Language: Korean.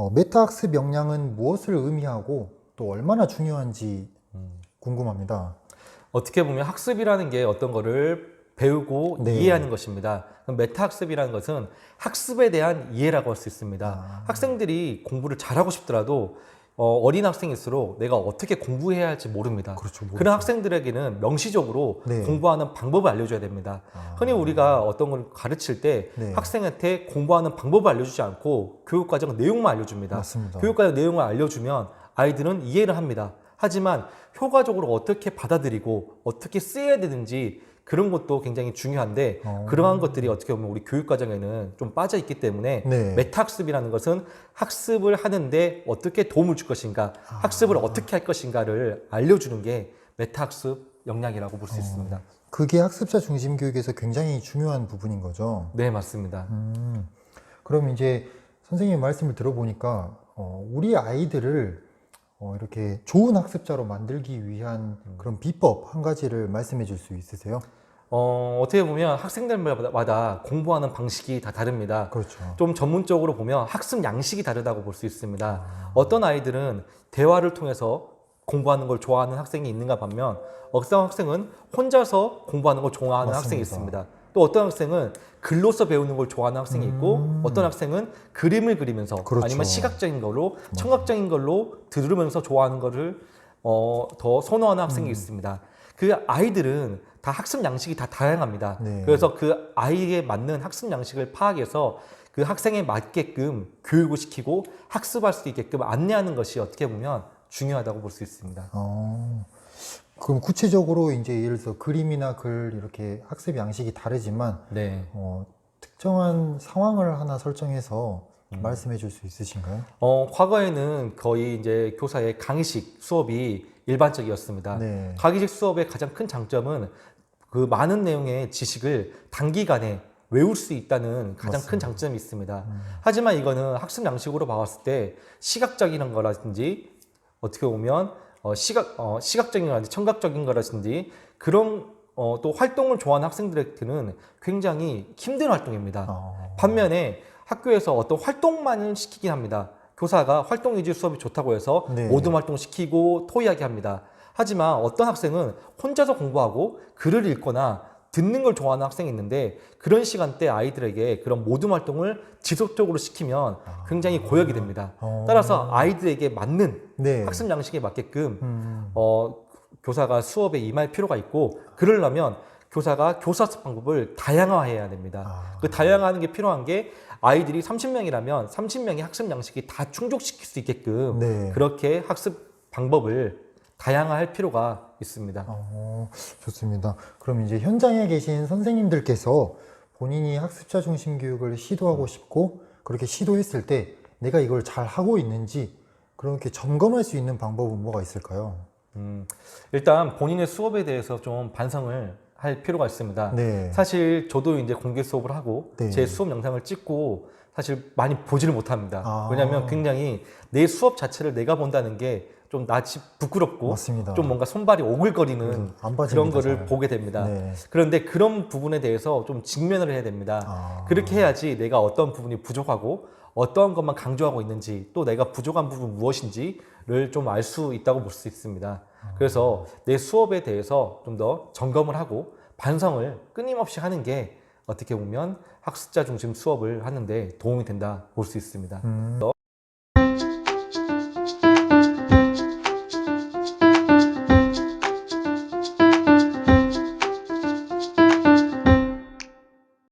어, 메타학습 역량은 무엇을 의미하고 또 얼마나 중요한지 궁금합니다. 어떻게 보면 학습이라는 게 어떤 거를 배우고 네. 이해하는 것입니다. 그럼 메타 학습이라는 것은 학습에 대한 이해라고 할 수 있습니다. 아. 학생들이 공부를 잘하고 싶더라도 어, 어린 학생일수록 내가 어떻게 공부해야 할지 모릅니다. 그렇죠. 모르죠. 그런 학생들에게는 명시적으로 네. 공부하는 방법을 알려줘야 됩니다. 아. 흔히 우리가 어떤 걸 가르칠 때 네. 학생한테 공부하는 방법을 알려주지 않고 교육과정 내용만 알려줍니다. 맞습니다. 교육과정 내용을 알려주면 아이들은 이해를 합니다. 하지만 효과적으로 어떻게 받아들이고 어떻게 쓰여야 되는지 그런 것도 굉장히 중요한데 어. 그러한 것들이 어떻게 보면 우리 교육 과정에는 좀 빠져 있기 때문에 네. 메타학습이라는 것은 학습을 하는데 어떻게 도움을 줄 것인가, 아. 학습을 어떻게 할 것인가를 알려주는 게 메타학습 역량이라고 볼수 어. 있습니다. 그게 학습자 중심 교육에서 굉장히 중요한 부분인 거죠. 네, 맞습니다. 음, 그럼 이제 선생님 말씀을 들어보니까 어, 우리 아이들을 어, 이렇게 좋은 학습자로 만들기 위한 그런 비법 한 가지를 말씀해 줄 수 있으세요? 어, 어떻게 보면 학생들마다 공부하는 방식이 다 다릅니다. 그렇죠. 좀 전문적으로 보면 학습 양식이 다르다고 볼 수 있습니다. 어떤 아이들은 대화를 통해서 공부하는 걸 좋아하는 학생이 있는가 반면 어떤 학생은 혼자서 공부하는 걸 좋아하는 맞습니다. 학생이 있습니다. 또 어떤 학생은 글로서 배우는 걸 좋아하는 학생이 있고 음. 어떤 학생은 그림을 그리면서 그렇죠. 아니면 시각적인 걸로 청각적인 걸로 들으면서 좋아하는 거를 어, 더 선호하는 학생이 음. 있습니다. 그 아이들은 다 학습 양식이 다 다양합니다. 네. 그래서 그 아이에 맞는 학습 양식을 파악해서 그 학생에 맞게끔 교육을 시키고 학습할 수 있게끔 안내하는 것이 어떻게 보면 중요하다고 볼 수 있습니다. 어, 그럼 구체적으로 이제 예를 들어서 그림이나 글 이렇게 학습 양식이 다르지만 네. 어, 특정한 상황을 하나 설정해서 말씀해 줄 수 있으신가요? 어, 과거에는 거의 이제 교사의 강의식 수업이 일반적이었습니다. 네. 강의식 수업의 가장 큰 장점은 그 많은 내용의 지식을 단기간에 외울 수 있다는 가장 맞습니다. 큰 장점이 있습니다. 하지만 이거는 학습 양식으로 봤을 때 시각적인 거라든지 어떻게 보면 어, 시각 어, 시각적인 거라든지 청각적인 거라든지 그런 어, 또 활동을 좋아하는 학생들한테는 굉장히 힘든 활동입니다. 어, 반면에 학교에서 어떤 활동만을 시키긴 합니다. 교사가 활동 위주 수업이 좋다고 해서 네. 모든 활동 시키고 토의하게 합니다. 하지만 어떤 학생은 혼자서 공부하고 글을 읽거나 듣는 걸 좋아하는 학생이 있는데 그런 시간대 아이들에게 그런 모든 활동을 지속적으로 시키면 굉장히 고역이 됩니다. 어. 따라서 아이들에게 맞는 네. 학습 양식에 맞게끔 음, 어, 교사가 수업에 임할 필요가 있고 그러려면 교사가 교사학습 방법을 다양화해야 됩니다. 아. 그 다양화하는 게 필요한 게 아이들이 30명이라면 30명의 학습 양식이 다 충족시킬 수 있게끔 네. 그렇게 학습 방법을 다양화할 필요가 있습니다. 어, 좋습니다. 그럼 이제 현장에 계신 선생님들께서 본인이 학습자 중심 교육을 시도하고 싶고 그렇게 시도했을 때 내가 이걸 잘 하고 있는지 그렇게 점검할 수 있는 방법은 뭐가 있을까요? 음, 일단 본인의 수업에 대해서 좀 반성을 할 필요가 있습니다. 네. 사실 저도 이제 공개 수업을 하고 네. 제 수업 영상을 찍고 사실 많이 보지를 못합니다. 아. 왜냐하면 굉장히 내 수업 자체를 내가 본다는 게좀 낯이 부끄럽고 맞습니다. 좀 뭔가 손발이 오글거리는 음, 안 봐집니다, 그런 거를 잘. 보게 됩니다. 네. 그런데 그런 부분에 대해서 좀 직면을 해야 됩니다. 아. 그렇게 해야지 내가 어떤 부분이 부족하고 어떠한 것만 강조하고 있는지 또 내가 부족한 부분 무엇인지를 좀 알 수 있다고 볼 수 있습니다. 그래서 내 수업에 대해서 좀 더 점검을 하고 반성을 끊임없이 하는 게 어떻게 보면 학습자 중심 수업을 하는데 도움이 된다 볼 수 있습니다. 음.